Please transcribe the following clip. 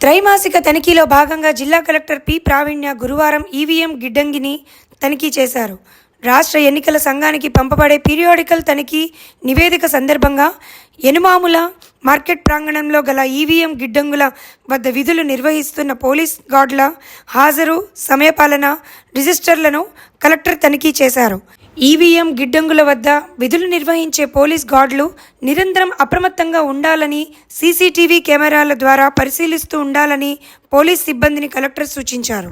త్రైమాసిక తనిఖీలో భాగంగా జిల్లా కలెక్టర్ పి. ప్రావీణ్య గురువారం ఈవీఎం గిడ్డంగిని తనిఖీ చేశారు. రాష్ట్ర ఎన్నికల సంఘానికి పంపబడే పీరియాడికల్ తనిఖీ నివేదిక సందర్భంగా ఎనుమాముల మార్కెట్ ప్రాంగణంలో గల ఈవీఎం గిడ్డంగుల వద్ద విధులు నిర్వహిస్తున్న పోలీస్ గార్డుల హాజరు సమయపాలన రిజిస్టర్లను కలెక్టర్ తనిఖీ చేశారు. ఈవీఎం గిడ్డంగుల వద్ద విధులు నిర్వహించే పోలీస్ గార్డులు నిరంతరం అప్రమత్తంగా ఉండాలని సీసీటీవీ కెమెరాల ద్వారా పరిశీలిస్తూ ఉండాలని పోలీస్ సిబ్బందిని కలెక్టర్ సూచించారు.